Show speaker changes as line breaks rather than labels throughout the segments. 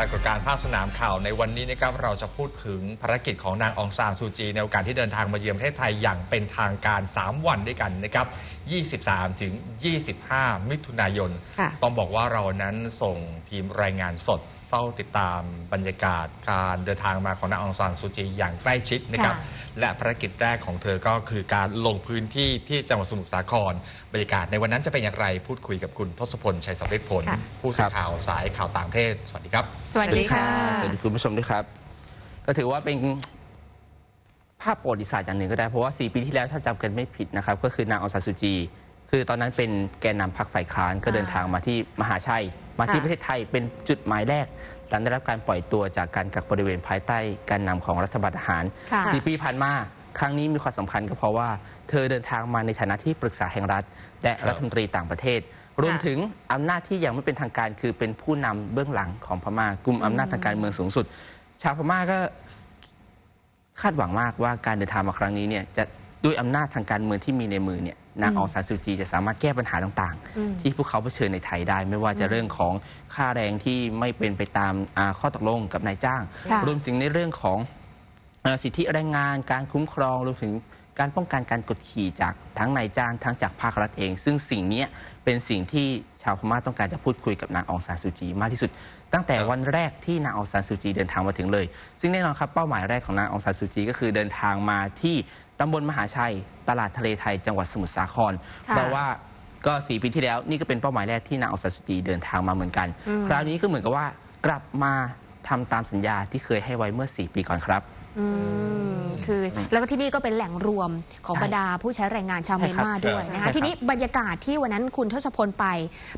รากฏการณ์ภาคสนามข่าวในวันนี้นะครับเราจะพูดถึงภารกิจของนางองซานซูจี ในโอกาสที่เดินทางมาเยือนประเทศไทยอย่างเป็นทางการ 3 วันด้วยกันนะครับ 23 ถึง 25 มิถุนายน
ค่ะ
ต้องบอกว่าเรานั้นส่งทีมรายงานสด เฝ้าติดตามบรรยากาศการเดินทางมาของนางองซานซูจีอย่างใกล้ชิดนะครับ
ค่ะ
และภารกิจแรกของเธอก็คือการลงพื้นที่ที่จังหวัดสมุทรสาคร บรรยากาศในวันนั้นจะเป็นอย่างไรพูดคุยกับคุณทศพลชัยสำเร็จผล
ค่ะ
ผู้สื่อข่าวสายข่าวต่างประเทศ สวัสดีครับ
สวัสดีค่ะ
สวัสดีคุณผู้ชมด้วยครับ ก็ถือว่าเป็นภาพประวัติศาสตร์อย่างหนึ่งก็ได้ เพราะว่า 4 ปีที่แล้วถ้าจำกันไม่ผิดนะครับ ก็คือนางองซานซูจี คือตอนนั้นเป็นแกนนำพรรคฝ่ายค้านก็เดินทางมาที่มหาชัย มาที่
ค่ะ
ประเทศไทยเป็นจุดหมายแรกหลังได้รับการปล่อยตัวจากการกักบริเวณภายใต้การนำของรัฐบาลทหาร
ค่ะ
สี่ปีผ่านมาครั้งนี้มีความสำคัญก็เพราะว่า เธอเดินทางมาในฐานะที่ปรึกษาแห่งรัฐ และ
ครับ
รัฐมนตรีต่างประเทศ รวมถึงอำนาจที่ยังไม่เป็นทางการคือเป็นผู้นำเบื้องหลังของพม่ากลุ่มอำนาจทางการเมืองสูงสุด ชาวพม่าก็คาดหวังมากว่าการเดินทางมาครั้งนี้เนี่ยจะ ด้วยอำนาจทางการเมืองที่มีในมือเนี่ยนางองซานซูจีจะสามารถแก้ปัญหาต่าง
อืม
ๆที่พวกเขาเผชิญในไทยได้ ไม่ว่าจะเรื่องของค่าแรงที่ไม่เป็นไปตามอ่าข้อตกลงกับนายจ้าง
ค่ะ
รวมถึงในเรื่องของเอ่อสิทธิแรงงานการคุ้มครองรวมถึงการป้องกันการกดขี่จากทั้งนายจ้างทั้งจากภาครัฐเอง ซึ่งสิ่งเนี้ยเป็นสิ่งที่ชาวพม่าต้องการจะพูดคุยกับนางองซานซูจีมากที่สุด ตั้งแต่
ครับ
วันแรกที่นางองซานซูจีเดินทางมาถึงเลย ซึ่งแน่นอนครับเป้าหมายแรกของนางองซานซูจีก็คือเดินทางมาที่ ตำบลมหาชัย ตลาดทะเลไทยจังหวัดสมุทรสาคร
ค่ะ
เพราะว่าก็สี่ปีที่แล้วนี่ก็เป็นเป้าหมายแรกที่นางองซานซูจีเดินทางมาเหมือนกัน
อืม
คราวนี้ก็เหมือนกับว่ากลับมาทำตามสัญญาที่เคยให้ไว้เมื่อ 4 ปีก่อนครับ
อืมคือแล้วก็ที่นี่ก็เป็นแหล่งรวมของ
ใช่
บรรดาผู้ใช้แรงงานชาว
ใช่
เมียน
ครับ
มาด้วยนะ
ใช่ครั
คะ
บ
ทีนี้บรรยากาศที่วันนั้นคุณทศพลไป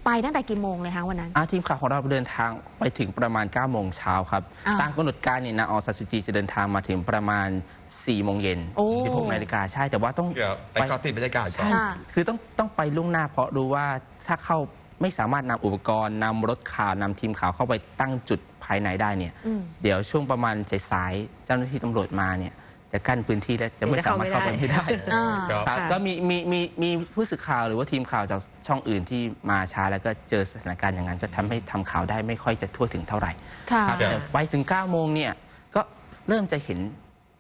ไปตั้งแต่กี่โมงเลยคะวันนั้น
อาทีมข่าวของเราเดินทางไปถึงประมาณ9โมงเช้าครับ
อ่า
ตามกำหนดการเนี่ยนางออซาซูจีจะเดินทางมาถึงประมาณ4โมงเย็น
โอ้
16นาฬิกาใช่แต่ว่าต้อง
เดี๋ยวไปเกาะติดบรรยากาศก่อน
ใช่
ค่ะ
คือต้องต้องไปล่วงหน้าเพราะรู้ว่าถ้าเข้า ไม่สามารถนำอุปกรณ์นำรถข่าวนำทีมข่าวเข้าไปตั้งจุดภายในได้เนี่ย
อืม
เดี๋ยวช่วงประมาณสายๆเจ้าหน้าที่ตำรวจมาเนี่ยจะกั้นพื้นที่และจะไม่สามารถเข้าไปไม่ได้
อ่า
ครับ
ครับ
ค่ะ
ก็มีมีมีมีผู้สื่อข่าวหรือว่าทีมข่าวจากช่องอื่นที่มาช้าแล้วก็เจอสถานการณ์อย่างนั้น ก็ทำให้ทำข่าวได้ไม่ค่อยจะทั่วถึงเท่าไหร่
ค่ะ
ครับแต่ไปถึง9โมงเนี่ยก็เริ่มจะเห็น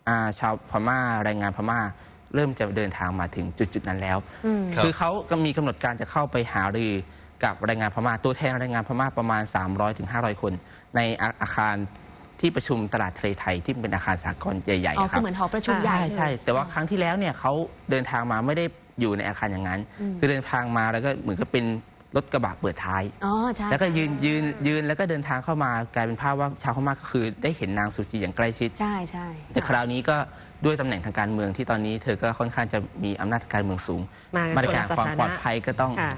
อ่าชาวพม่าแรงงานพม่า เริ่มจะเดินทางมาถึงจุดจุดๆนั้นแล้ว
อืม
ครับ
คือเขาก็มีกำหนดการจะเข้าไปหารือ กับแรงงานพม่าตัวแทนแรงงานพม่าประมาณ 300ถึง500 คน ในอาอาคารที่ประชุมตลาดทะเลไทยที่เป็นอาคารสากลใหญ่ๆ
อ๋อ
อะค
คื
รั
อบเหมือนหอประชุมใหญ่
ใช่ใช่
เลย
แต่ว่าครั้งที่แล้วเนี่ยเขาเดินทางมาไม่ได้อยู่ในอาคารอย่างนั้น
อืม
คือเดินทางมาแล้วก็เหมือนกับเป็นรถกระบะเปิดท้าย
อ๋อใช่
แล้วก็ยืน
ใช่
ยืนยืนแล้วก็เดินทางเข้ามากลายเป็นภาพว่าชาวพม่าก็คือได้เห็นนางซูจีอย่างใกล้ชิด
ใช่ใช่
แต่คราวนี้ก็ด้วยตำแหน่งทางการเมืองที่ตอนนี้เธอก็ค่อนข้างจะมีอำนาจทางการเมืองสูง
มา
มาตรการ
คนละ
ความ
สถานะ
ปลอดภัยก็ต้อง
ค่ะ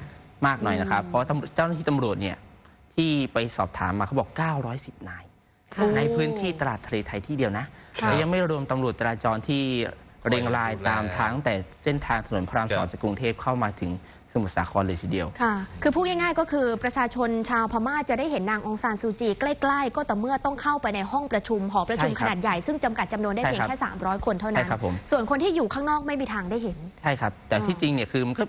มากหน่อยนะครับ เพราะตำเจ้าหน้าที่ตำรวจเนี่ยที่ไปสอบถามมาเขาบอก 910 นาย
ค่ะ
ในพื้นที่ตลาดทะเลไทยที่เดียวนะ
ค่ะ
และยังไม่รวมตำรวจจราจรที่เรียงรายตามทางแต่เส้นทางถนนพระรามสองจากกรุงเทพเข้ามาถึงสมุทรสาครเลยทีเดียว
ค่ะ คือพูดง่ายๆก็คือประชาชนชาวพม่าจะได้เห็นนางองซานซูจีใกล้ๆ ก็ต่อเมื่อต้องเข้าไปในห้องประชุมหอประชุม
ใช่
ข
ครับ
นาดใหญ่ซึ่งจำกัดจำนวนได้
ใช่
เพียง
ครับ
แค่ 300 คนเท่านั้น
ใช่ครับผม
ส่วนคนที่อยู่ข้างนอกไม่มีทางได้เห็น
ใช่ครับ แต่
อ๋อ
ที่จริงเนี่ยคือมันก็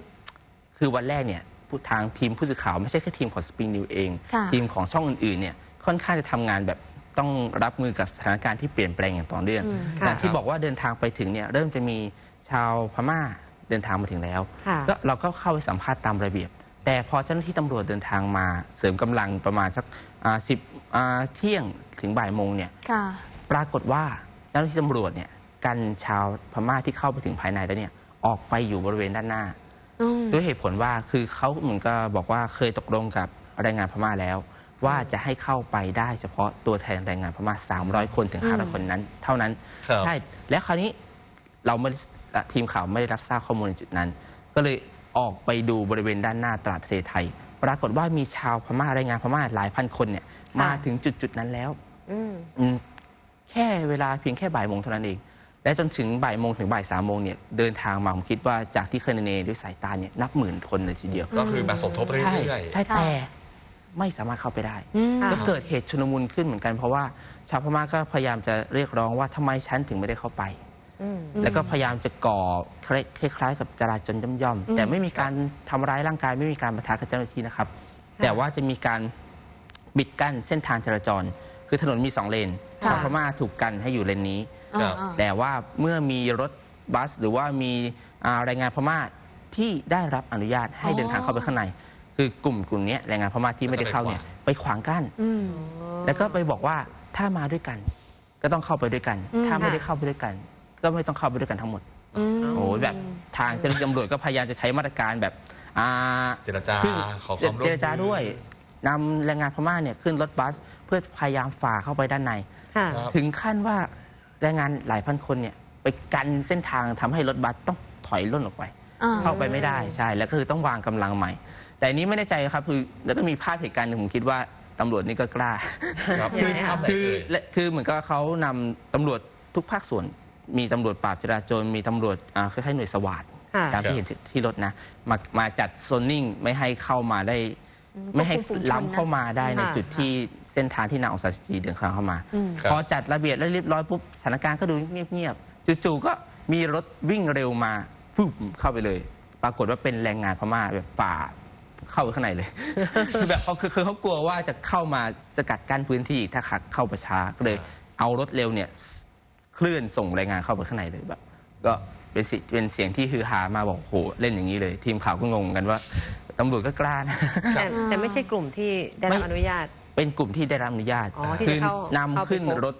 คือวันแรกเนี่ย ผู้ทางทีมผู้สื่อข่าวไม่ใช่แค่ทีมของสปริงนิวเอง
ค่ะ
ทีมของช่องอื่นๆเนี่ยค่อนข้างจะทำงานแบบต้องรับมือกับสถานการณ์ที่เปลี่ยนแปลงอย่างต่อเนื่อง
อืม
อย่างที่
ครับ
บอกว่าเดินทางไปถึงเนี่ยเริ่มจะมีชาวพม่าเดินทางมาถึงแล้ว
ค่ะ
ก็เราก็เข้าไปสัมภาษณ์ตามระเบียบ แต่พอเจ้าหน้าที่ตำรวจเดินทางมาเสริมกำลังประมาณสักสิบเที่ยงถึงบ่ายโมงเนี่ย
ค่ะ
ปรากฏว่าเจ้าหน้าที่ตำรวจเนี่ยกันชาวพม่าที่เข้าไปถึงภายในแล้วเนี่ยออกไปอยู่บริเวณด้านหน้า
อืม
ด้วยเหตุผลว่าคือเขาเหมือนกับบอกว่าเคยตกลงกับแรงงานพม่าแล้ว ว่าจะให้เข้าไปได้เฉพาะตัวแทนแรงงานพม่า 300 คนถึง
อืม
500 คนนั้น เท่านั้น
ครับ
ใช่ และคราวนี้เราไม่ได้ทีมข่าวไม่ได้รับทราบข้อมูลในจุดนั้น ก็เลยออกไปดูบริเวณด้านหน้าตลาดทะเลไทย ปรากฏว่ามีชาวพม่าแรงงานพม่าหลายพันคนเนี่ยมาถึงจุดจุดๆนั้นแล้ว
อืม
อืมแค่เวลาเพียงแค่บ่ายโมงเท่านั้นเอง และจนถึงบ่ายโมงถึงบ่ายสามโมงเนี่ยเดินทางมาผมคิดว่าจากที่เคยเนด้วยสายตาเนี่ยนับหมื่นคนเลยทีเดียว
ก็คือมาสมทบเรื่
ใช่
อย
ใช่
ค่ะ
แต่ไม่สามารถเข้าไปได้
อืม
ค่ะ
ก็เกิดเหตุชุลมุนขึ้นเหมือนกันเพราะว่าชาวพม่าก็พยายามจะเรียกร้องว่าทำไมฉันถึงไม่ได้เข้าไป
อืม
แล้วก็พยายามจะก่อคล้ายๆกับจราจนย่อม
อืม
ๆแต่ไม่มีการทำร้ายร่างกาย ไม่มีการประทะกับเจ้าหน้าที่นะครับ แต่ว่าจะมีการปิดกั้นเส้นทางจราจร คือถนนมีสองเลน
ค่ะ
ชาวพม่าถูกกันให้อยู่เลนนี้
ครับ
อ่า
แต่ว่าเมื่อมีรถบัสหรือว่ามีอ่าแรงงานพม่าที่ได้รับอนุญาตให้
อ๋อ
เดินทางเข้าไปข้างใน คือกลุ่มกลุ่มเนี้ยแรงงานพม่าที่ไม่ได้เข้าเนี่ยไปขวางกั้น
อืม
แล้วก็ไปบอกว่าถ้ามาด้วยกัน ก็ต้องเข้าไปด้วยกัน
อืม
ถ้าไม่ได้
ค่ะ
เข้าไปด้วยกัน ก็ไม่ต้องเข้าไปด้วยกันทั้งหมด
อืม
โอ้โหแบบทางเจ้าหน้าที่ตำรวจก็พยายามจะใช้มาตรการแบบอ่า
เจรจา
ขึ้น
ขอความร่วมมือ
เจรจาด้วยนำแรงงานพม่าเนี่ยขึ้นรถบัส เพื่อพยายามฝ่าเข้าไปด้านใน
ค่ะ
ครับ
ถึงขั้นว่าแรงงานหลายพันคนเนี่ยไปกันเส้นทางทำให้รถบัสต้องถอยล่นออกไป
อ่า
เข้าไปไม่ได้ใช่แล้วก็คือต้องวางกำลังใหม่ แต่อันนี้ไม่แน่ใจครับคือแล้วก็มีภาพเหตุการณ์หนึ่งผมคิดว่าตำรวจนี่ก็กล้า
ครับ
ยังไงคะ
ภาพไหน
คือ
เอ่ย
และคือเหมือนกับเขานำตำรวจทุกภาคส่วน มีตำรวจปราบจราจรมีตำรวจอ่าคล้ายๆหน่วยสวัสด
ค่ะ
ตามที่เห็นที่ที่รถนะมามาจัดโซนนิ่งไม่ให้เข้ามาได้
อืม
ไม่ให้
ควบคุมฝูงชนนะ
ล้ำเข้ามาได้ใน
ค่ะ
จุดที่ เส้นทางที่นางองซานซูจีเดินทางเข้ามา
อืม
ครับ
พอจัดระเบียบแล้วเรียบร้อยปุ๊บสถานการณ์ก็ดูเงียบๆจู่ๆก็มีรถวิ่งเร็วมาปุ๊บเข้าไปเลย ปรากฏว่าเป็นแรงงานพม่าแบบฝ่าเข้าไปข้างในเลยคือแบบเขาคือคือเขากลัวว่าจะเข้ามาสกัดกั้นพื้นที่ถ้าขัดเข้าประชาก็เลย เอารถเร็วเนี่ยเคลื่อนส่งแรงงานเข้าไปข้างในเลยแบบ ก็เป็นสิเป็นเสียงที่ฮือฮามาบอกโหเล่นอย่างนี้เลย ทีมข่าวก็งงกันว่าตำรวจก็กล้านะ
แต่แต่ไม่ใช่กลุ่มที่ได้รับ
ไม่
อนุญาต
เป็นกลุ่มที่ได้รับอนุญาต
อ๋อที่
คื
จะเข้านำเข้าไป
ขึ้น
พบ
รถ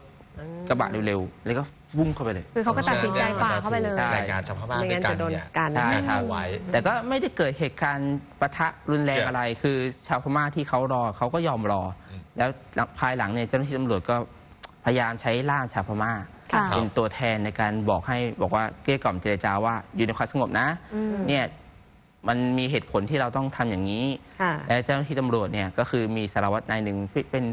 กระบะเร็วๆ แล้วก็วุ่งเข้าไปเลย
คือเขาก็ตัดสินใจฝ่าเข้าไปเลย
ใช่
รายงานชาวพม่า
ไม่
ด้ว
งั้
ย
น
กั
จะ
น
โดน
เนี่ย
กัน
ใช่
ไม่
ครับ
เอาไว้
แต่ก็ไม่ได้เกิดเหตุการณ์ปะทะรุนแรง
ครับ
อะไร คือชาวพม่าที่เขารอเขาก็ยอมรออ
ม
แล้วภายหลังเนี่ยเจ้าหน้าที่ตำรวจก็พยายามใช้ล่ามชาวพม่า
ค่ะ
เป็นตัวแทนในการบอกให้บอกว่าเกลี้ยกล่อมเจรจาว่าอยู่ในความสงบนะ
อืม
เนี่ย มันมีเหตุผลที่เราต้องทำอย่างนี้
ค่ะ
และเจ้าหน้าที่ตำรวจเนี่ยก็คือมีสารวัตรนายหนึ่งที่เป็น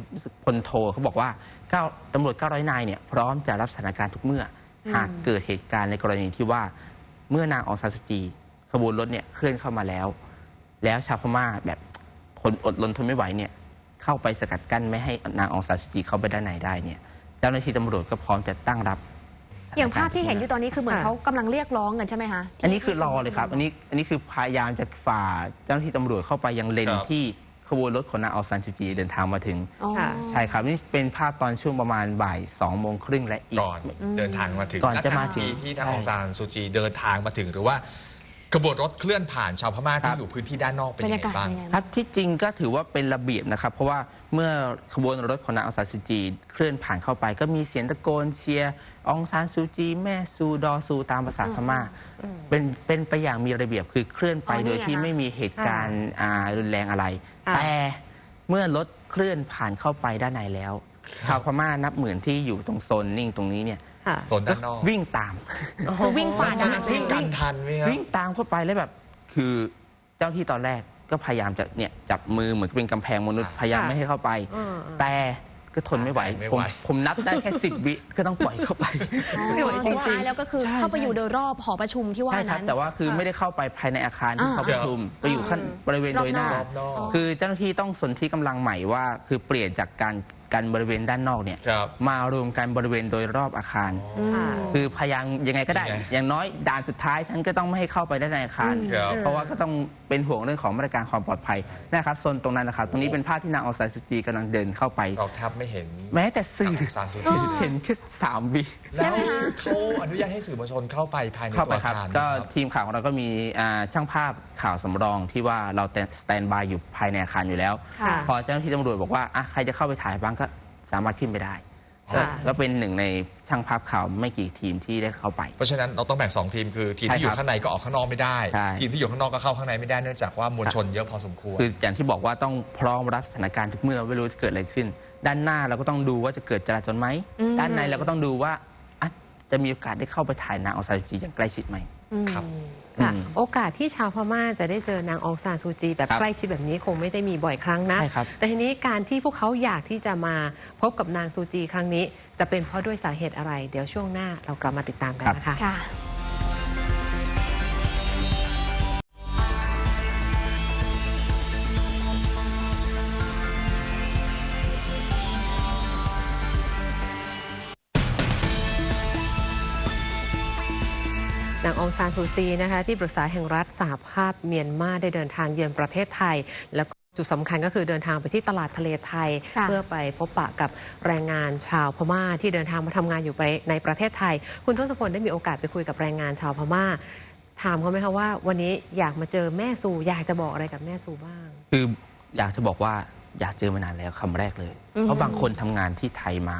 พลโทเขาบอกว่าเก้าตำรวจ 900 นายเนี่ยพร้อมจะรับสถานการณ์ทุกเมื่ออ
ม
หากเกิดเหตุการณ์ในกรณีที่ว่าเมื่อนางอองซานสุจีขบวนรถเนี่ยเคลื่อนเข้ามาแล้ว แล้วชาวพม่าแบบทนอดรนทนไม่ไหวเนี่ยเข้าไปสกัดกั้นไม่ให้นางอองซานสุจีเข้าไปด้านในได้เนี่ยเจ้าหน้าที่ตำรวจก็พร้อมจะตั้งรับสถนกรณ์
อย่างภาพที่เห็นอยู่ตอนนี้คือเหมือน
ค่ะ
เขากำลังเรียกร้องกันใช่ไหมคะ
อันนี้คือรอเลยครับ อันนี้อันนี้คือพยายามจะฝ่าเจ้าหน้าที่ตำรวจเข้าไปยังเลน
ครับ
ที่ขบวนรถของนางอองซานซูจีเดินทางมาถึง
อ๋อ
ค่ะ
ใช่ครับนี่เป็นภาพตอนช่วงประมาณบ่ายสองโมงครึ่งและอีก
ก่อนเดินทางมาถึง
ก่อนจะมาถึง
ณที่ทาง
ใช่
องซานซูจีเดินทางมาถึง หรือว่าขบวนรถเคลื่อนผ่านชาวพม่า
ครั
ที่
บ
อยู่พื้นที่ด้านนอกเป็น
บร
ยัง
รยา
ไง
กาศ
บ้าง
เป็นยังไง
ค
บ้าง
รับที่จริงก็ถือว่าเป็นระเบียบนะครับ เพราะว่า เมื่อขบวนรถของนางอองซานซูจีเคลื่อนผ่านเข้าไป ก็มีเสียงตะโกนเชียร์อองซานซูจี แม่ซูดอซูตามภาษาพม่าเป็นเป็นไปอย่างมีระเบียบคือเคลื่อนไป
อ๋อนี่
โดยที่
ไงคะ
ไม่มีเหตุการณ์อ่ารุนแรงอะไร
ค่ะ
แต่เมื่อรถเคลื่อนผ่านเข้าไปด้านในแล้วชาวพม่านับหมื่นที่อยู่ตรงโซนนิ่งตรงนี้เนี่ย
ค่ะ
โซนด้านนอก
วิ่งตาม
คือวิ่งฝ่า
เจ้า
ด่า
หน้านที่กันทันไหมครับ
วิ่งตามเข้าไปแล้วแบบ คือเจ้าที่ตอนแรก ก็พยายามจะเนี่ยจับมือเหมือนกับเป็นกำแพงมนุษย์
อ่า
พยายาม
ค่ะ
ไม่ให้เข้าไป
อืม
แต่ก็ทนไม่ไหว
ไม่
ผม
ไหว
ผมนับได้แค่สิบวิก็ต้องปล่อยเข้าไป
อ๋อ
ไม่ไหวจริงๆ
สุดท้ายแล้วก็คือ
ใช่
เข้าไปอยู่โดยรอบหอประชุมที่ว่า
ใช่ครับ
นั้น
แต่ว่าคือไม่ได้เข้าไปภายในอาคารที่
อ่า
เขาประชุมไปอยู่ขั้น
อืม
บริเวณโดยหน้า
รอบนอก
คือเจ้าหน้าที่ต้องสนที่กำลังใหม่ว่า คือเปลี่ยนจากการ กันบริเวณด้านนอกเนี่ย
ครับ
มารวมกันบริเวณโดยรอบอาคาร
ค่ะ
คือพยายามยังไงก็ได้
ยังไง
อย่างน้อยด่านสุดท้ายฉันก็ต้องไม่ให้เข้าไปด้านในอาคาร
ครับ
เพราะว่าก็ต้องเป็นห่วงเรื่องของมาตรการความปลอดภัยนะครับโซนตรงนั้นนะครับตรงนี้เป็นภาพที่นางอองซานสุจีกำลังเดินเข้าไป
เราแทบไม่เห็น
แม้แต่สื่อ
องซานซู
อ๋
จี
อ
เห็นแค่สามวิ
ใช่
แล้ว
ไหมคะ
เขาอนุญาตให้สื่อมวลชนเข้าไปภายใน
เข้า
ตั
ไป
วอา
ครับ
คาร
ก็
นะครับ
ทีมข่าวของเราก็มีอ่าช่างภาพข่าวสำรองที่ว่าเราสแตนบายอยู่ภายในอาคารอยู่แล้ว
ค่ะ
พอเจ้าหน้าที่ตำรวจบอกว่าอะใครจะเข้าไปถ่ายบ้างก็ สามารถขึ้นไปได้
ค่ะ
ก็ก็เป็นหนึ่งในช่างภาพข่าวไม่กี่ทีมที่ได้เข้าไป
เพราะฉะนั้นเราต้องแบ่งสองทีมคือทีม
ใช่
ที่อ
ครั
ยู่
บ
ข้างในก็ออกข้างนอกไม่ได้
ใช่
ทีมที่อยู่ข้างนอกก็เข้าข้างในไม่ได้เนื่องจากว่ามวลชนเยอะพอสมควร
คืออย่างที่บอกว่าต้องพร้อมรับสถานการณ์ทุกเมื่อไม่รู้จะเกิดอะไรขึ้น ด้านหน้าเราก็ต้องดูว่าจะเกิดจราจรไหม
อืม
ด้านในเราก็ต้องดูว่าอะจะมีโอกาสได้เข้าไปถ่ายนางอองซานซูจีอย่างใกล้ชิดไหม
อืม
ครับ
ค่ะ
อืม
โอกาสที่ชาวพม่าจะได้เจอนางองซานซูจี แบบ
ครับ
ใกล้ชิดแบบนี้คงไม่ได้มีบ่อยครั้งนะ
ใช่ครับ
แต่ทีนี้การที่พวกเขาอยากที่จะมาพบกับนางซูจีครั้งนี้ จะเป็นเพราะด้วยสาเหตุอะไร เดี๋ยวช่วงหน้าเรากลับมาติดตามกันนะคะ
ค่ะ
นางองซานซูจีนะคะที่ปรึกษาแห่งรัฐสหภาพเมียนมาได้เดินทางเยือนประเทศไทย แล้วก็จุดสำคัญก็คือเดินทางไปที่ตลาดทะเลไทย
ค่ะ
เพื่อไปพบปะกับแรงงานชาวพม่าที่เดินทางมาทำงานอยู่ในประเทศไทย คุณทศพลได้มีโอกาสไปคุยกับแรงงานชาวพม่า ถามเขาไหมคะว่า วันนี้อยากมาเจอแม่ซูอยากจะบอกอะไรกับแม่ซูบ้าง
คืออยากจะบอกว่าอยากเจอมานานแล้วคำแรกเลย
อืม
เพราะบางคนทำงานที่ไทยมา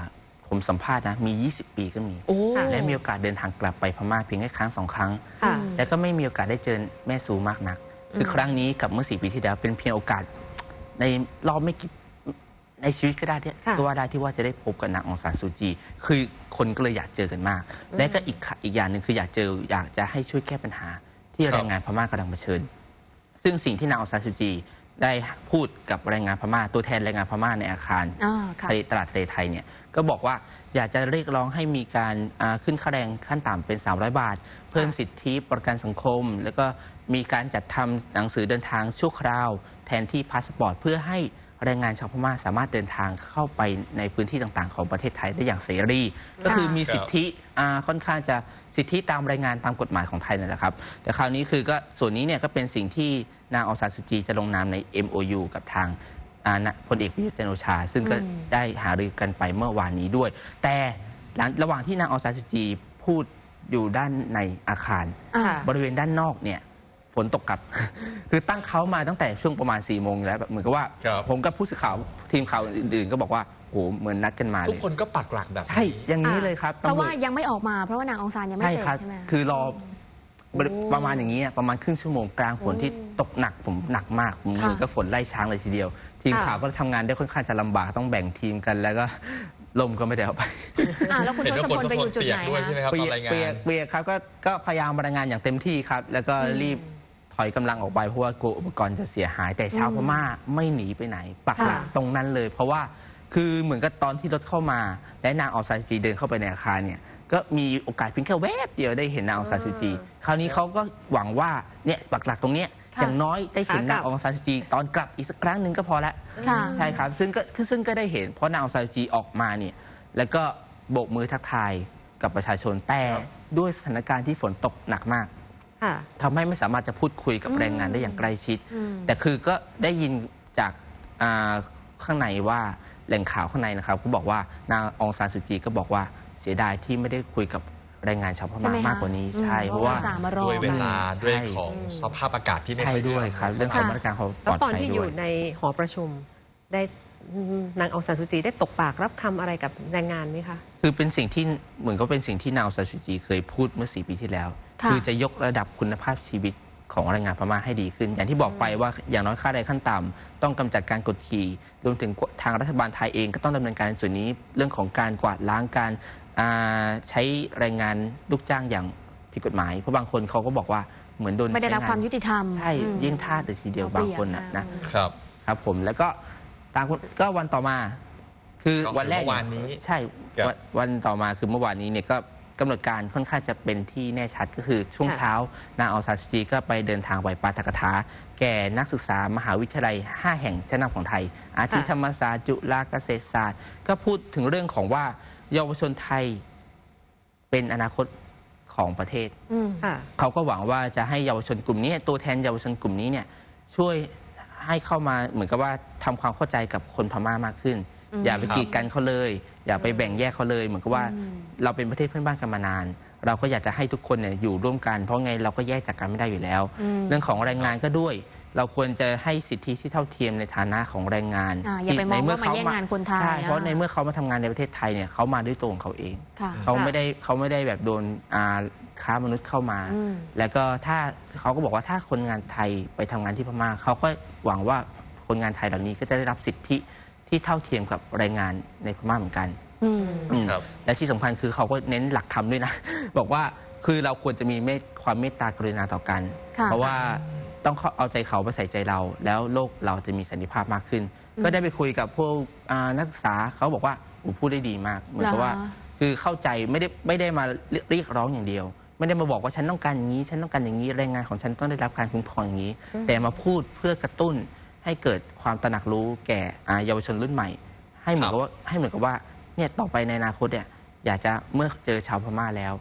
ผมสัมภาษณ์นะมี 20 ปีก็มี
โอ้
และมีโอกาสเดินทางกลับไปพม่าเพียงแค่ครั้งสองครั้ง
ค่ะ
แต่ก็ไม่มีโอกาสได้เจอแม่ซูมากนัก คือครั้งนี้กับเมื่อสี่ปีที่แล้วเป็นเพียงโอกาส ในรอบไม่กี่ในชีวิตก็ได้ที่
ค่ะ
ก็ว่าได้ที่ว่าจะได้พบกับนางองซานซูจี คือคนก็เลยอยากเจอกันมาก และก็อีกขะอีกอย่างหนึ่งคืออยากเจออยากจะให้ช่วยแก้ปัญหาที่
ครับ
แรงงานพม่ากำลังเผชิญ ซึ่งสิ่งที่นางองซานซูจี ได้พูดกับแรงงานพม่า ตัวแทนแรงงานพม่าในอาคาร
อ่าค่ะ
ทะเลตลาดทะเลไทยเนี่ยก็บอกว่าอยากจะเรียกร้องให้มีการอ่าขึ้นค่าแรงขั้นต่ำเป็น 300 บาท เพิ่มสิทธิประกันสังคม แล้วก็มีการจัดทำหนังสือเดินทางชั่วคราว แทนที่พาสปอร์ตเพื่อให้แรงงานชาวพม่าสามารถเดินทางเข้าไปในพื้นที่ต่างๆ ของประเทศไทยได้อย่างเสรี ก็คือมีสิทธิอ่าค่อนข้างจะสิทธิตามรายงานตามกฎหมายของไทยนั่นแหละครับ แต่คราวนี้คือก็ส่วนนี้เนี่ยก็เป็นสิ่งที่ นางอองซานสุจีจะลงนามใน MOU กับทางอ่านะพลเอกประยุทธ์จันทร์โอชา ซึ่งก็
อืม
ได้หารือกันไปเมื่อวานนี้ด้วย แต่หลังระหว่างที่นางอองซานสุจีพูดอยู่ด้านในอาคาร
อ่า
ค่ะ
บริเวณด้านนอกเนี่ยฝนตกกลับ คือตั้งเขามาตั้งแต่ช่วงประมาณ4ี่โมงแล้วแบบเหมือนกับว่า
ครับ
ผมกับผู้สื่อข่าวทีมข่าวอื่นๆก็บอกว่าโหเหมือนนัดกันมา
ทุ
เล
ก
ย
คนก็ปักหลักแบบนี้
ใช่อย่างนี้เลยครับ
เพราะว่า
ตำจ
ยังไม่ออกมาเพราะว่านางองซานยังไม่
ใช่
เสร็จ
ครับ
ใช่ไหม
คือรอ
โอ้
ประมาณอย่างนี้อะประมาณครึ่งชั่วโมงกลางฝนที่ตกหนักผมหนักมากผม
ค่ะ
เหมือนกับฝนไล่ช้างเลยทีเดียว ทีม
ค่ะ
ข่าวก็ทำงานได้ค่อนข้างจะลำบากต้องแบ่งทีมกัน แล้วก็ลมก็ไม่ได้เอาไป
อ่าแล้วคุณ
เห็น
ท
ว่า
ศ
คน
พลไปอยู่จุด
เปีย
ไห
ก
น
ด้วยใช่ไหม
คะ
ครับ
เปี
ตอน
ยก
รายงา
เปีย
น
กเปียกครับก็ก็พยายามรายงานอย่างเต็มที่ครับ แล้วก็รีบถอยกำลังออกไปเพราะว่ากลัวอุปกรณ์จะเสียหายแต่ชาวพม่าไม่หนีไปไหน ปักหลัก
ค่ะ
ตรงนั้นเลย เพราะว่าคือเหมือนกับตอนที่รถเข้ามา และนางอองซานซูจีเดินเข้าไปในอาคารเนี่ย ก็มีโอกาสเพียงแค่แวบเดียวได้เห็นนางอองซานซูจี คราวนี้เขาก็หวังว่าเนี่ยปักหลักตรงเนี้ย
ค่ะ
อย่างน้อยได้เห็น
ขากลั
นา
บ
งอองซานซูจี ตอนกลับอีกสักครั้งหนึ่งก็พอละ
ค่ะ
ใช่ครับซึ่งก็คือซึ่งก็ได้เห็นเพราะนางองซานซูจีออกมาเนี่ยแล้วก็โบกมือทักทายกับประชาชนแต่
ครับ
ด้วยสถานการณ์ที่ฝนตกหนักมาก
ค่ะ
ทำให้ไม่สามารถจะพูดคุยกับแรงงานได้อย่างใกล้ชิด
อืม
แต่คือก็ได้ยินจากอ่าข้างในว่าแหล่งข่าวข้างในนะครับก็บอกว่านางองซานสุจีก็บอกว่า เสียดายที่ไม่ได้คุยกับแรงงานชาวพ
ใช่
ม่า
ไหมคะ
มากกว่านี้
อืม
ใช่เพราะว่า
อุตส่าห์มารอ
ด้วยเวลา
ใช่
ด้วยของสภาพอากาศที่ไม่
ใช่
ค่อย
ด้วยครับเรื่องของ
ค่ะ
มาตรการความป
แล้
ล
ว
อด
ตอน
ภัย
ที่อ
ด้
ยู่
วย
ในหอประชุม ได้นางองซานซูจีได้ตกปากรับคำอะไรกับแรงงานไหมคะ
คือเป็นสิ่งที่เหมือนก็เป็นสิ่งที่นางองซานสุจีเคยพูดเมื่อสี่ปีที่แล้ว
ค่ะ
อจะยกระดับคุณภาพชีวิตของแรงงานพม่าให้ดีขึ้น อย่างที่บอกไปว่าอย่างน้อยค่าแรงขั้นต่ำต้องกำจัดการกดขี่รวมถึงทางรัฐบาลไทยเองก็ต้องดำเนินการในส่วนนี้ เรื่องของการกวาดล้างการอ่า ใช้แรงงานลูกจ้างอย่างผิดกฎหมาย เพราะบางคนเขาก็บอกว่าเหมือนโดน
ไม่ได้รับ
ใช้งน
ความยุติธรรม
ใช่
อืม
ยิ่งทาสเลยทีเดียว
เอา
บาง
เปรียบ
คนนะ
นะ
นะครับ ครับผมแล้วก็ตามก็วันต่อมา คือ
ก็คือ
วันแรก
เมื่อวานนี้
ใช่
ครับ
วันวันต่อมาคือเมื่อวานนี้เนี่ยก็กำหนดการค่อนข้างจะเป็นที่แน่ชัดก็คือช่วง
ค่ะ
เช้านางอองซานสุจีก็ไปเดินทางไหว้ปาฐกถา แก่นักศึกษามหาวิทยาลัย 5 แห่งชั้นนำของไทย อาทิธรรมศาสตร์จุฬาเกษตรศาสตร์ ก็พูดถึงเรื่องของว่า เยาวชนไทยเป็นอนาคตของประเทศ
อืม
ค่ะ
เขาก็หวังว่าจะให้เยาวชนกลุ่มนี้ตัวแทนเยาวชนกลุ่มนี้เนี่ยช่วยให้เข้ามาเหมือนกับว่าทำความเข้าใจกับคนพม่ามากขึ้น
อืม
อย่าไป
ครับ
กีดกันเขาเลย อย่าไปแบ่งแยกเขาเลย เหมือนกับว่า
อืม
เราเป็นประเทศเพื่อนบ้านกันมานาน เราก็อยากจะให้ทุกคนเนี่ยอยู่ร่วมกันเพราะไงเราก็แยกจากกันไม่ได้อยู่แล้ว
อืม
เรื่องของแรงงานก็ด้วย เราควรจะให้สิทธิที่เท่าเทียมในฐานะของแรงงาน
อ่าอย่าไปมอง
ใน
ว่ามาแย่งงานคนไทย
ใช่เพราะ
อ่า
ในเมื่อเขามาทำงานในประเทศไทยเนี่ยเขามาด้วยตัวของเขาเอง
ค่ะ
เขาไม่ได้เขาไม่ได้แบบโดนอ่าค้ามนุษย์เข้ามา
อืม
แล้วก็ถ้าเขาก็บอกว่าถ้าคนงานไทยไปทำงานที่พม่าเขาก็หวังว่าคนงานไทยเหล่านี้ก็จะได้รับสิทธิที่เท่าเทียมกับแรงงานในพม่าเหมือนกัน
อืม
อืม
ครับ
และที่สำคัญคือเขาก็เน้นหลักธรรมด้วยนะ บอกว่าคือเราควรจะมีเมตความเมตตากรุณาต่อกัน
ค่ะ
เพราะว่า ต้องเข้าเอาใจเขาไปใส่ใจเรา แล้วโลกเราจะมีสันติภาพมากขึ้น ก็ได้ไปคุยกับพวกอ่านักศึกษาเขาบอกว่าโอ้พูดได้ดีมาก เหมือนกับว่า
เหรอ
คือเข้าใจไม่ได้ไม่ได้มาเรียกร้องอย่างเดียว ไม่ได้มาบอกว่าฉันต้องการอย่างนี้ ฉันต้องการอย่างนี้แรงงานของฉันต้องได้รับการคุ้มครองอย่างนี้ แต่มาพูดเพื่อกระตุ้นให้เกิดความตระหนักรู้แก่อ่าเยาวชนรุ่นใหม่ ให้เหมือนกับว่าให้เหมือนกับว่าเนี่ยต่อไปในอนาคตเนี่ยอยากจะเมื่อเจอชาวพม่าแล้ว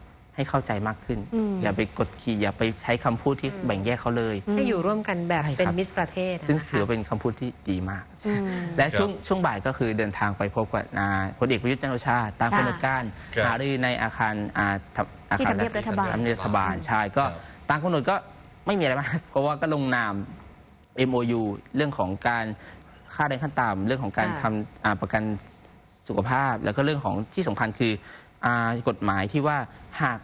ให้ให้เข้าใจมากขึ้น
อืม
อย่าไปกดขี่อย่าไปใช้คำพูดที่แบ่งแยกเขาเลย
ให้อยู่ร่วมกันแบบ
ใช่ครับ
เป็นมิตรประเทศ
ซึ่ง
นะ
ถือ
คะ
ว่าเป็นคำพูดที่ดีมาก
อืม
และ
ครับ
ช่วงช่วงบ่ายก็คือเดินทางไปพบกับนายพลเอกประยุทธ์จันทร์โอชาตาม
ค่ะ
กำหนดการ
ครับ
หารือในอาคารอ่าทำอา
ที่
คาร
ทำเนียบรัฐบาล
ทำเนียบรัฐบาลใช่ก็
ครับ
ตามกำหนดก็ไม่มีอะไรมาก เพราะว่าก็ลงนาม MOU เรื่องของการค่าแรงขั้นต่ำเรื่องของการ
ค่ะ
ทำอ่าประกันสุขภาพ แล้วก็เรื่องของที่สำคัญคืออากฎหมายที่ว่าหาก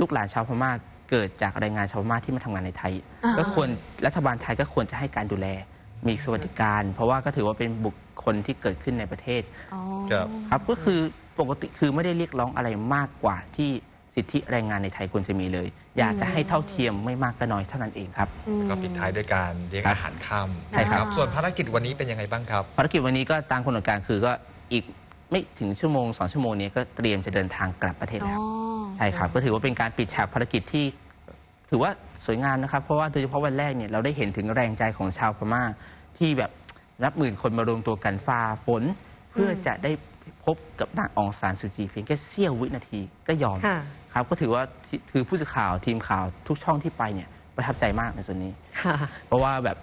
ลูกหลานชาวพม่าเกิดจากแรงงานชาวพม่าที่มาทำงานในไทย
อ่า
ก็ควรรัฐบาลไทยก็ควรจะให้การดูแล มีสวัสดิการ เพราะว่าก็ถือว่าเป็นบุคคลที่เกิดขึ้นในประเทศ
อ๋อ
ครับ
ครับก็คือปกติคือไม่ได้เรียกร้องอะไรมากกว่าที่สิทธิแรงงานในไทยควรจะมีเลย อยากจะให้เท่าเทียมไม่มากก็น้อยเท่านั้นเองครับ
อืม
ก็ปิดท้ายด้วยการเลี้ยงอาหารค่ำ
ใช่ครับ
ส่วนภารกิจวันนี้เป็นยังไงบ้างครับ
ภารกิจวันนี้ก็ตามกำหนดการคือก็อีก ไม่ถึงชั่วโมงสองชั่วโมงนี้ก็เตรียมจะเดินทางกลับประเทศ
อ๋อ
แล้ว ใช่ครับ ก็ถือว่าเป็นการปิดฉากภารกิจที่ ถือว่าสวยงามนะครับ เพราะว่าโดยเฉพาะวันแรกเนี่ยเราได้เห็นถึงแรงใจของชาวพม่าที่แบบนับหมื่นคนมารวมตัวกันฝ่าฝน เพื่อจะได้พบกับนางองซานซูจีเพียงแค่เสี้ยววินาทีก็ยอม
ค่ะ
ครับก็ถือว่าที่คือผู้สื่อข่าวทีมข่าวทุกช่องที่ไปเนี่ยประทับใจมากในส่วนนี้
ค่ะ
เพราะว่าแบบ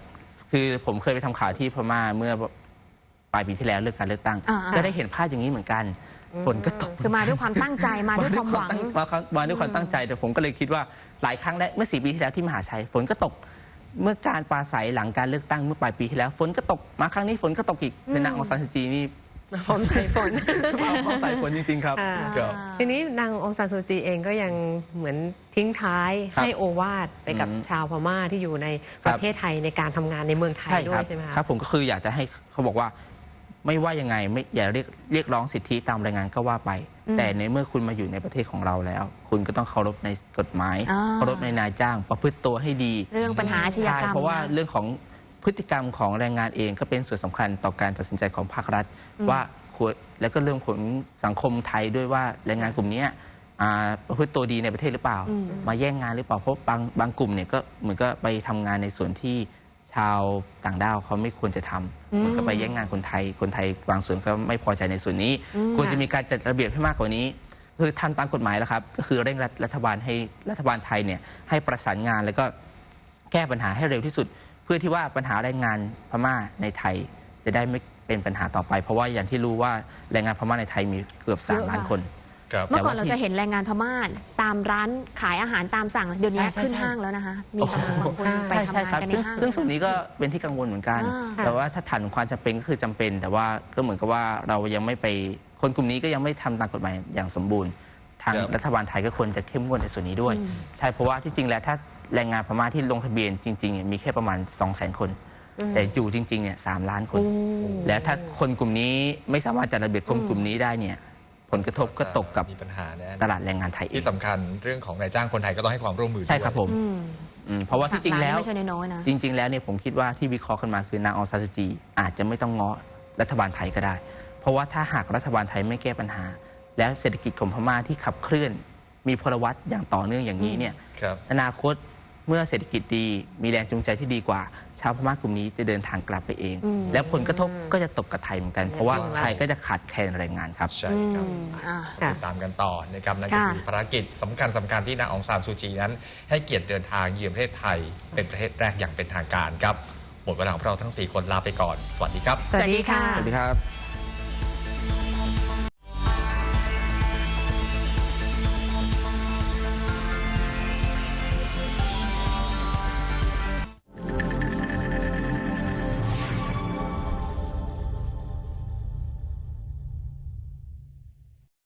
คือผมเคยไปทำข่าวที่พม่าเมื่อ ปลายปีที่แล้วเรื่องการเลือกตั้ง
อ่าๆ
ก็ได้เห็นภาพอย่างนี้เหมือนกันฝนก็ตก
คือมาด้วยความตั้งใจมาด้วยความหวัง
มาครั้งมาด้วยความตั้งใจแต่ผมก็เลยคิดว่าหลายครั้งแล้วเมื่อสี่ปีที่แล้วที่มหาชัยฝนก็ตก เมื่อการปราศัยหลังการเลือกตั้งเมื่อปลายปีที่แล้วฝนก็ตกมาครั้งนี้ฝนก็ตกอีกเป็นนางองซานซูจีนี่
ฝนใส่ฝน
เขาใส่ฝนจริงๆครับ
ค่ะ
ครับ
ทีนี้นางองซานซูจีเองก็ยังเหมือนทิ้งท้าย
ครับ
ให้โอวาทไปกับ
อืม
ชาวพม่าที่อยู่ในประเทศไทยในการทำงานในเมืองไทยด้ว
ค
ย
รั
ใช่ไหมคะ
ครับผมก็คืออยากจะให้เขาบอกว่า ไม่ว่ายังไงไม่อย่าเรียกเรียกร้องสิทธิตามรายงานก็ว่าไป
อืม
แต่ในเมื่อคุณมาอยู่ในประเทศของเราแล้ว คุณก็ต้องเคารพในกฎหมาย
อ่า
เคารพในนายจ้าง ประพฤติตัวให้ดี
เรื่องปัญหาอาชญากรรม
ใช่เพราะว่า
นะ
เรื่องของพฤติกรรมของแรงงานเองก็เป็นส่วนสำคัญต่อการตัดสินใจของภาครัฐ
อืม
ว่าควรแล้วก็เรื่องของสังคมไทยด้วยว่าแรงงานกลุ่มเนี้ยอ่าประพฤติตัวดีในประเทศหรือเปล่า
อืม
มาแย่งงานหรือเปล่าเพราะบางบางกลุ่มเนี่ยก็เหมือนก็ไปทำงานในส่วนที่ ชาวต่างด้าวเขาไม่ควรจะทำ
อืม
เหมือนก็ไปแย่งงานคนไทย คนไทยบางส่วนก็ไม่พอใจในส่วนนี้
อืม
ควรจะมีการจัดระเบียบให้มากกว่านี้ คือทำตามกฎหมายแล้วครับ ก็คือเร่งรัดรัฐบาลให้รัฐบาลไทยเนี่ยให้ประสานงานแล้วก็แก้ปัญหาให้เร็วที่สุด เพื่อที่ว่าปัญหาแรงงานพม่าในไทย จะได้ไม่เป็นปัญหาต่อไป เพราะว่าอย่างที่รู้ว่าแรงงานพม่าในไทยมีเกือบ
เยอะ
3ล้าน
ค่ะ
คน
ครับ
เมื่อก่อน
แต่ว่า
เราจะเห็นแรงงานพม่าตามร้านขายอาหารตามสั่ง เดี๋ยวนี้
ใช่ใช่
ขึ้น
ใช่
ห้างแล้วนะคะ มีกำลังบางคนไปทำงานกันใน
ซึ่ง
ห้าง
ซึ่งส่วนนี้ก็เป็นที่กังวลเหมือนกัน
อ่า
แต่ว่าถ้าฐานของความจำเป็นก็คือจำเป็น แต่ว่าก็เหมือนกับว่าเรายังไม่ไปคนกลุ่มนี้ก็ยังไม่ทำตามกฎหมายอย่างสมบูรณ์ ทาง
ครับ
รัฐบาลไทยก็ควรจะเข้มงวดในส่วนนี้ด้วย
อืม
ใช่เพราะว่าที่จริงแล้วถ้าแรงงานพม่าที่ลงทะเบียนจริงๆมีแค่ประมาณ 2 0 0 0 0 0 คน แต่อยู่จริงๆเนี่ยสามล้านคน
โอ้
และถ้าคนกลุ่มนี้ไม่สามารถจัดระเบียบคนกลุ่มนี้ได้เนี่ย ผลกระทบก็ตกกับ
มีปัญหาแน่
ตลาดแรงงานไทยเอง
ที่สำคัญเรื่องของนายจ้างคนไทยก็ต้องให้ความร่วมมือ
ใช่ครับ
ด้วย
ผม
อืม
อืมเพราะว่าที่จริงแล้ว
ไม่ใช่น้อยๆนะ
จริง ๆ แล้วเนี่ยผมคิดว่าที่วิเคราะห์กันมาคือนางองซานซูจีอาจจะไม่ต้องง้อรัฐบาลไทยก็ได้ เพราะว่าถ้าหากรัฐบาลไทยไม่แก้ปัญหา แล้วเศรษฐกิจของพม่าที่ขับเคลื่อน มีพลวัตอย่างต่อเนื่องอย่างนี้เนี่ย
ครับ
อนาคตเมื่อเศรษฐกิจดีมีแรงจูงใจที่ดีกว่า ชาวพม่ากลุ่มนี้จะเดินทางกลับไปเอง
อืม
แล้วผลกระทบก็จะตกกับไทยเหมือนกัน เพราะว่า
อืม
ไทยก็จะขาดแคลนแรงงานครับ
ใช่
อื
ครับ
มอะ
ค่ะ
ติดตามกันต่อนะครับนั่นก็
ค่ะ
คือภารกิจสำคัญสำคัญที่นางองซานซูจีนั้น ให้เกียรติเดินทางเยือนประเทศไทย เป็นประเทศแรกอย่างเป็นทางการครับหมดเวลาของเราทั้ง 4 คนลาไปก่อน สวัสดีครับ
สวัสดีค่ะ
สวัสดีครับ